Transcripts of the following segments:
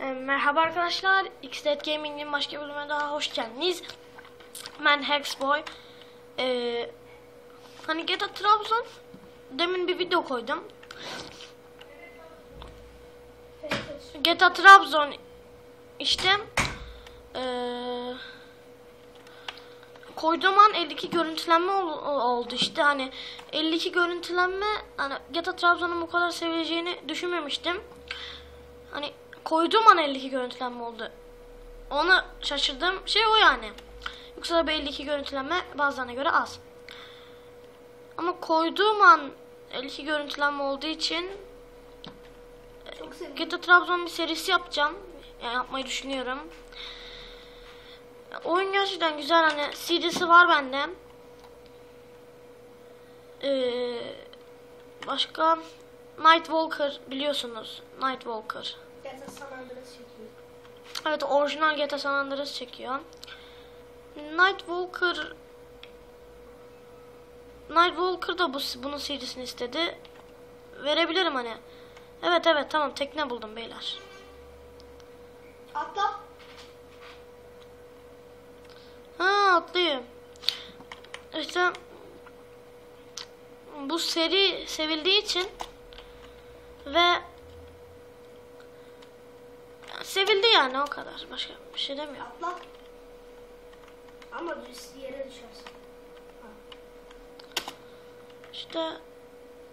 E, Merhaba arkadaşlar. Xdead Gaming'in başka bölümüne daha hoş geldiniz. Ben Hexboy. E, hani GTA Trabzon demin bir video koydum. GTA Trabzon işte e, koyduğum an 52 görüntülenme ol- oldu işte hani 52 görüntülenme hani GTA Trabzon'un bu kadar sevileceğini düşünmemiştim. Hani koyduğum an 52 görüntülenme oldu. Ona şaşırdığım şey o yani. Yoksa da 52 görüntülenme bazılarına göre az. Ama koyduğum an 52 görüntülenme olduğu için. GTA Trabzon bir serisi yapacağım. Yani yapmayı düşünüyorum. Oyun gerçekten güzel hani CD'si var bende. Ee, başka Nightwalker biliyorsunuz. Nightwalker. GTA San Andreas çekiyor. Evet orijinal GTA San Andreas çekiyor. Nightwalker Nightwalker da bu bunun CD'sini istedi. Verebilirim hani. Evet evet tamam tekne buldum beyler. Atla. Ha atlayayım. İşte bu seri sevildiği için ve sevildi yani o kadar. Başka bir şey demiyorum. Atla. Ama yere düşersin. İşte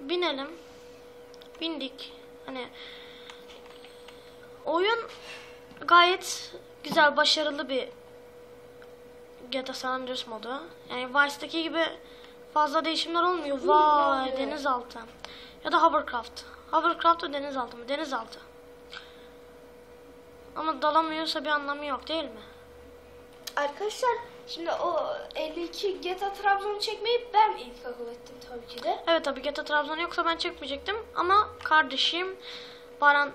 binelim. Bindik. Hani oyun gayet güzel, başarılı bir GTA San Andreas modu. Yani Vice'daki gibi fazla değişimler olmuyor. Vay denizaltı. Ya da hovercraft. Hovercraft ve denizaltı mı? Denizaltı. Ama dalamıyorsa bir anlamı yok değil mi? Arkadaşlar şimdi o 52 GTA Trabzon'u çekmeyi ben ilk akıl ettim tabii ki de. Evet tabii GTA Trabzon yoksa ben çekmeyecektim ama kardeşim Baran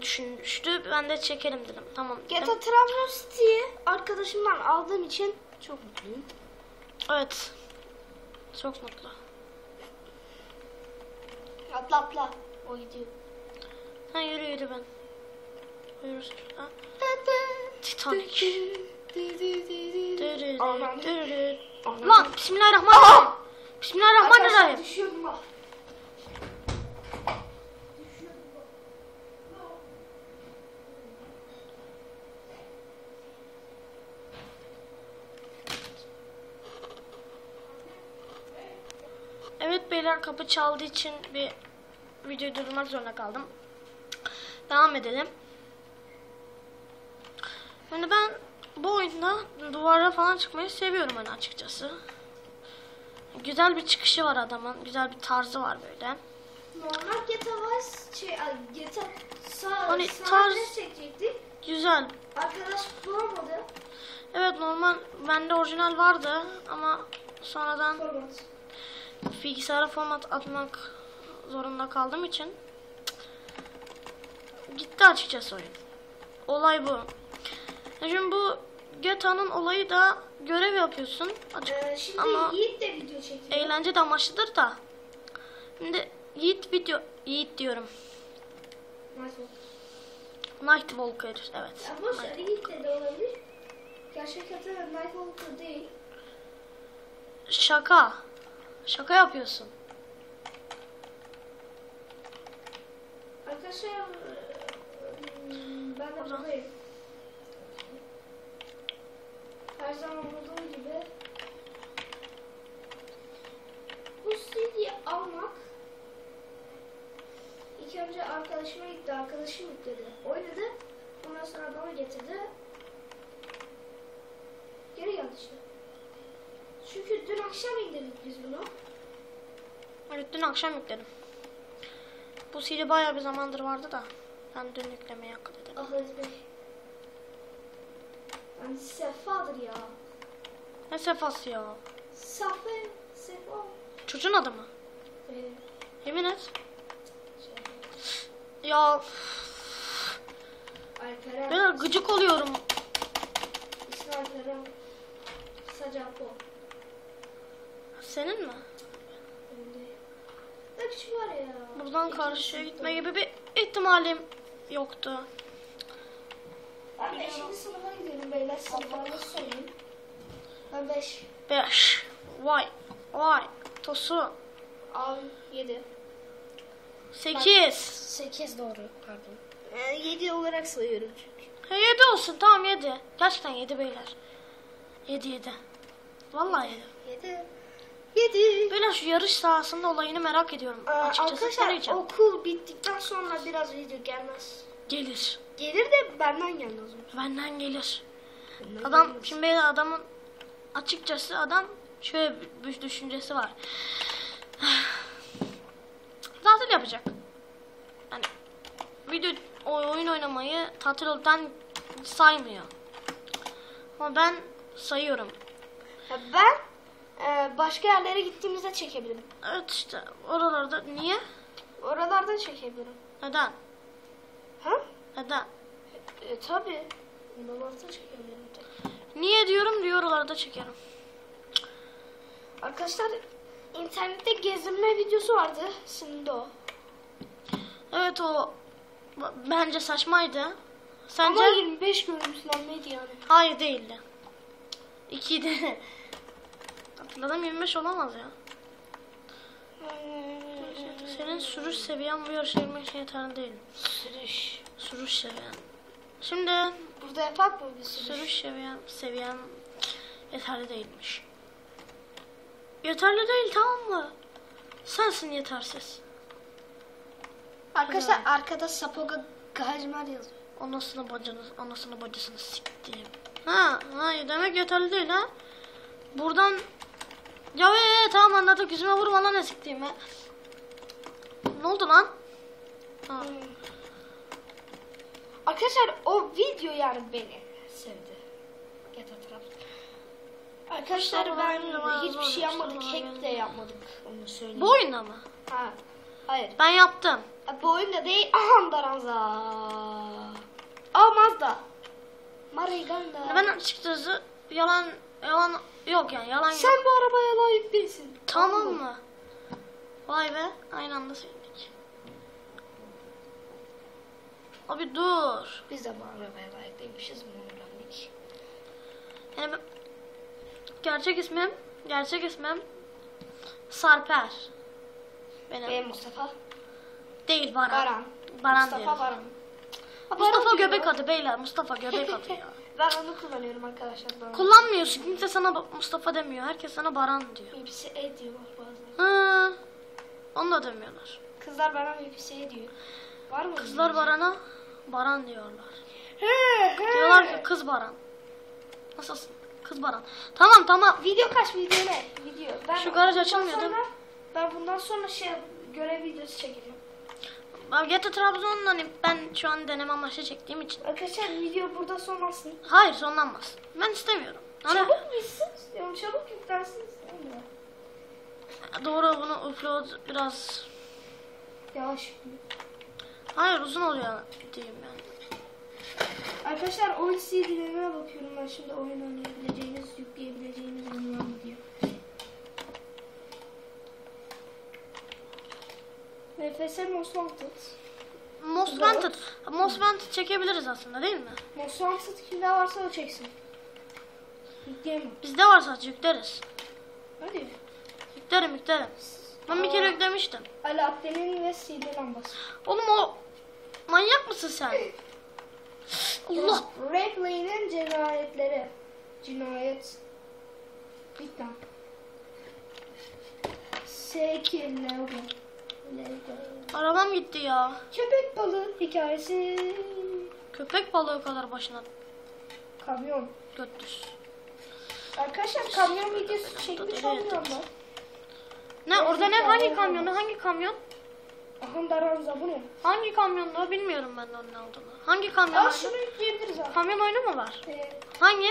düşünmüştü. Ben de çekelim dedim. Tamam dedim. GTA Trabzon City'yi arkadaşımdan aldığım için çok mutluyum. Evet. Çok mutlu. Atla atla. O gidiyor. Ha yürü yürü ben. Titanic. Lan Bismillahirrahmanirrahim. Bismillahirrahmanirrahim. Düşüyordum bak. Evet beyler kapı çaldığı için bir videoyu durdurmak zorunda kaldım. Devam edelim. Yani ben bu oyunda duvara falan çıkmayı seviyorum hani açıkçası. Güzel bir çıkışı var adamın. Güzel bir tarzı var böyle. Normal GTA Vice şey GTA Sa Hani tarz- Andreas çekecektik. Güzel. Arkadaş bulamadı. Evet normal bende orijinal vardı ama sonradan Format. bilgisayara format atmak zorunda kaldığım için gitti açıkçası oyun. Olay bu. Şimdi bu GTA'nın olayı da görev yapıyorsun. Açık. Ee, şimdi Ama Yiğit de video çekiyor. eğlence de amaçlıdır da. Şimdi Yiğit video Yiğit diyorum. Nasıl? Nightwalker evet. Ya boş ver Yiğit de, de olabilir. Gerçek adı Nightwalker değil. Şaka. Şaka yapıyorsun. Arkadaşlar eee, ben de buradayım. Her zaman olduğu gibi bu CD'yi almak ilk önce arkadaşıma gitti. Arkadaşım yükledi. Oynadı. Ondan sonra bana getirdi. Geri geldi işte. Çünkü dün akşam indirdik biz bunu. Evet dün akşam yükledim. Bu CD bayağı bir zamandır vardı da. Ben dün yüklemeye akıl edelim. Ah Bey. Yani sefadır ya. Ne sefası ya. Safe, sefa. Çocuğun adı mı? Ee, Yemin et. şey, Ya Alperen. ben gıcık oluyorum. İsmi Alperen. Kısaca Apo. Senin mi? Benim de. Var ya. Buradan karşıya gitme gibi bir ihtimalim yoktu. Ben 5. sınıfa gidiyorum beyler. Sınıflarını söyleyeyim. Ben 5. 5. Vay. Vay. Tosu. Abi 7. 8. 8 doğru pardon. 7 olarak sayıyorum çünkü. 7 olsun tamam 7. Gerçekten 7 beyler. 7 7. Vallahi 7. 7. 7. Beyler şu yarış sahasında olayını merak ediyorum. Açıkçası Arkadaşlar okul bittikten sonra biraz video gelmez. Gelir. Gelir de benden gelmez. Benden gelir. Benden Adam gelmez. şimdi adamın açıkçası adam şöyle bir düşüncesi var. Tatil yapacak. Yani video oyun oynamayı tatilden saymıyor. Ama ben sayıyorum. Ya ben e, başka yerlere gittiğimizde çekebilirim. Evet işte oralarda niye? Oralarda çekebilirim. Neden? Ha? Neden? E, tabii. Oralarda çekebilirim. tabii. Niye diyorum diyor oralarda çekerim. Arkadaşlar internette gezinme videosu vardı. Şimdi o. Evet o bence saçmaydı. Sence? Ama 25 görüntülenmeydi yani. Hayır değildi. İkiydi. Hatırladım 25 olamaz ya. Senin sürüş seviyen bu için yeterli değil. Sürüş. Sürüş seviyen. Şimdi Burada yapak mı bir sürüş? sürüş seviyen, seviyen yeterli değilmiş. Yeterli değil tamam mı? Sensin yetersiz. Arkadaşlar Hadi. arkada Sapoga Gajmer yazıyor. Anasını bacını, anasını bacısını siktiğim. Ha, hayır demek yeterli değil ha. Buradan ya ee, tamam anladık yüzüme vurma lan ne siktiğimi. Ne oldu lan? Ha. Arkadaşlar o video yani beni sevdi. Trabzon. Arkadaşlar ben var, hiçbir şey yapmadık. Mustafa Hack de yapmadık. Onu söyleyeyim. Bu oyunda mı? Ha. Hayır. Ben yaptım. Ha, Bu oyunda değil. Aha Daranza. Aa Mazda. Mariganda. Ben açıkçası yalan yalan yok yani yalan Sen yok. bu arabaya layık birisin. Tamam mı? Vay be aynı anda söyledik. Abi dur. Biz de bu arabaya layık değilmişiz. Bunu öğrendik. Yani ben- gerçek ismim, gerçek ismim Sarper. Benim. Benim Mustafa. Değil Baran. Baran. Baran Mustafa diyorum. Baran. Ha, Mustafa Baran göbek adı beyler. Mustafa göbek adı ya. Ben onu kullanıyorum arkadaşlar. Baran. Kullanmıyorsun. Kimse sana Mustafa demiyor. Herkes sana Baran diyor. VPC E diyorlar bazen. Hı. Onu da demiyorlar. Kızlar bana VPC E diyor. Var mı? Kızlar Baran'a Baran diyorlar. He he. Diyorlar ki kız Baran. Nasılsın? Kız Baran. Tamam tamam. Video kaç video ne? Video. Ben Şu garaj açılmıyor, değil mi? sonra- Ben bundan sonra şey görev videosu çekeceğim. GTA Trabzon'dan hani ben şu an deneme amaçlı çektiğim için. Arkadaşlar video burada sonrasın. Hayır sonlanmaz. Ben istemiyorum. Hani Çabuk bitsin. istiyorum, Çabuk yüklensin istiyorum. doğru bunu upload biraz Yavaş. Hayır uzun oluyor diyeyim yani. Arkadaşlar oyun CD'lerine bakıyorum ben şimdi oyun oynayabileceğiniz, yükleyebileceğiniz oyun var mı diye. NFS Most Wanted. Most Doğru. Wanted. Most Wanted çekebiliriz aslında değil mi? Most Wanted kimde varsa o çeksin. Yükleyemem. Bizde var sadece yükleriz. Hadi. Yüklerim yüklerim. Ben bir kere yüklemiştim. Alaaddin'in ve CD lambası. Oğlum o manyak mısın sen? Allah. Replay'nin cinayetleri. Cinayet. S2 Lego. Lego. Arabam gitti ya. Köpek balığı hikayesi. Köpek balığı kadar başına Kamyon. götür. Arkadaşlar kamyon videosu çekmiş olmuyor mu? Ne orada ne hangi kamyonu hangi kamyon? Aha Daranza bu ne? Hangi kamyonda bilmiyorum ben de onun olduğunu. Hangi kamyon? Aa şunu yükleyebiliriz abi. Kamyon oyunu mu var? Ee, Hangi?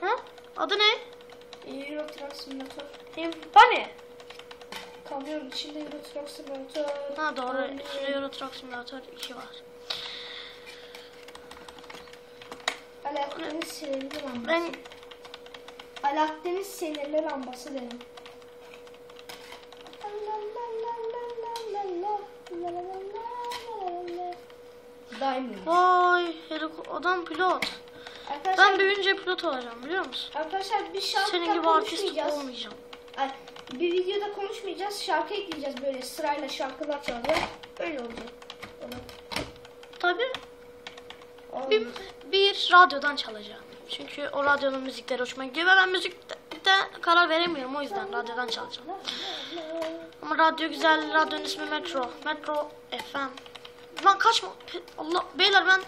Ha? Adı ne? Euro Truck Simulator. Bunny. Kamyon içinde Euro Truck Simulator. Ha doğru. Kamyon. İçinde Euro Truck Simulator 2 var. Alaaddin'in sinirli lambası. Ben Alaaddin'in sinirli lambası dedim. Diamond. Vay heliko- adam pilot. Arkadaşlar, Ben büyüyünce pilot olacağım biliyor musun? arkadaşlar bir şarkıda Senin gibi artist olmayacağım. Ay, bir videoda konuşmayacağız. Şarkı ekleyeceğiz böyle sırayla şarkılar çalacağız. Öyle olacak. Olur. bir, bir radyodan çalacağım. Çünkü o radyonun müzikleri hoşuma gidiyor ve ben müzikte karar veremiyorum o yüzden radyodan çalacağım. Ama radyo güzel, radyonun ismi Metro. Metro FM. Lan kaçma. Allah beyler ben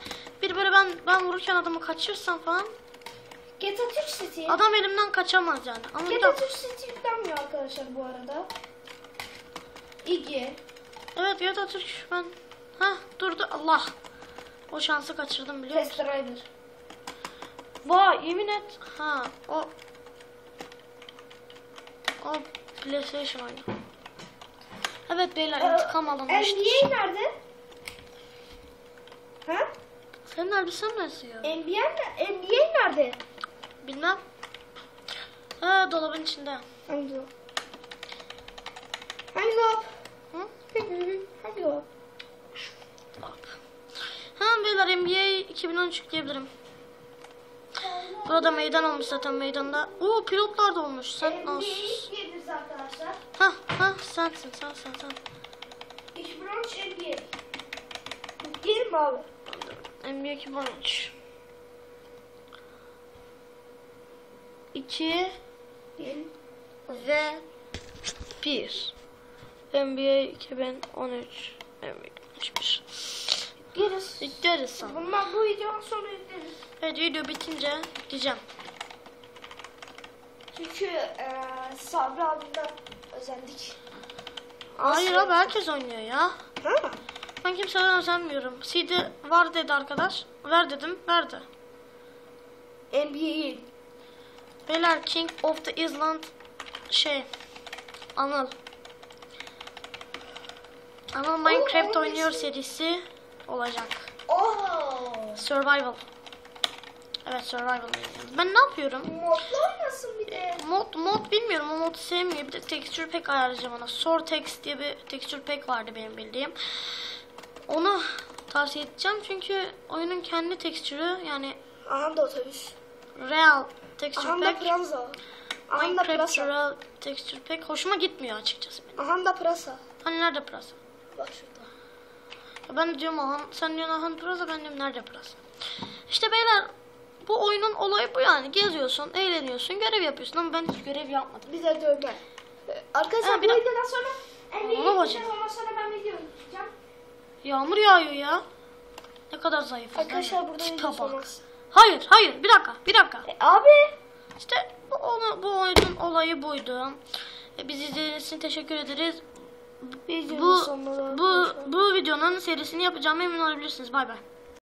bir böyle ben ben vururken adamı kaçırsam falan GTA Türk City. adam elimden kaçamaz yani. Ama GTA. Türk City yüklenmiyor arkadaşlar bu arada. İgi. Evet da Türk ben. Ha durdu Allah. O şansı kaçırdım biliyor musun? Test. Vay yemin et. Ha o o PlayStation oyunu. Evet beyler intikam alınmıştır. NBA nerede? Ha? Senin elbisen nasıl ya? NBA, ne- NBA nerede? Bilmem. Ha dolabın içinde. Hangi o? Hangi o? Hı? Hangi? Bak. Ha beyler NBA 2013 diyebilirim. Burada meydan olmuş zaten meydanda. Oo pilotlar da olmuş. Sen NBA nasıl? ilk geliriz arkadaşlar. Ha ha sensin sen sen sen. İş branş NBA. Gelin mi abi? NBA 2013. 2 Gelin. ve 1. NBA 2013. NBA 2013. Geliriz. Yükleriz sana. Bunlar bu videodan sonra yükleriz. Evet video bitince diyeceğim. Çünkü eee Sabri abimden özendik. Hayır abi herkes oynuyor ya. Ha? Ben kimseden özenmiyorum. CD var dedi arkadaş. Ver dedim verdi. NBA'yi. Beyler King of the Island şey Anıl. Anıl Minecraft onun oynuyor serisi olacak. Oo. Survival. Evet survival. Ben ne yapıyorum? Modlu oynasın bir de. Mod mod bilmiyorum o modu sevmiyor. Bir de texture pack ayarlayacağım ona. Sortex diye bir texture pack vardı benim bildiğim. Onu tavsiye edeceğim çünkü oyunun kendi texture'ı yani Aha da otobüs. real texture Aha da pack pranza. Aha da Minecraft pırasa. real texture pack hoşuma gitmiyor açıkçası benim. Aha da pırasa. Hani nerede pırasa? Bak şurada. Ya Ben de diyorum Ahan, sen diyorsun Ahan pırasa ben diyorum nerede pırasa? İşte beyler bu oyunun olayı bu yani. Geziyorsun, eğleniyorsun, görev yapıyorsun ama ben hiç görev yapmadım. Bir de dövme. Ee, Arkadaşlar Ha, bu bir de- videodan sonra Ona bacım. yükleyeceğiz. Ondan sonra ben video yükleyeceğim. Yağmur yağıyor ya. Ne kadar zayıf. Arkadaşlar burada Tipe bak. Hayır, hayır. Bir dakika, bir dakika. E, abi. İşte bu, onu, bu oyunun olayı buydu. E, Biz izlediğiniz için teşekkür ederiz. Bu, sonuna bu, bu videonun serisini yapacağıma emin olabilirsiniz. Bay bay.